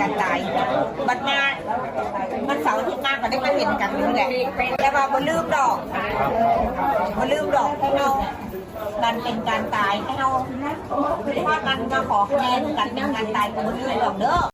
การตายบัดมามันเสาร์อาที่มาก็ได้มาเห็นกันนี่แหละแต่ว่าบ่ลืมดอกบ่ลืมดอกให้เราการเป็นการตายให้เราเพราะมันมาขอคะแนนกันเป็นการตายกันเลืมดอกเด้อ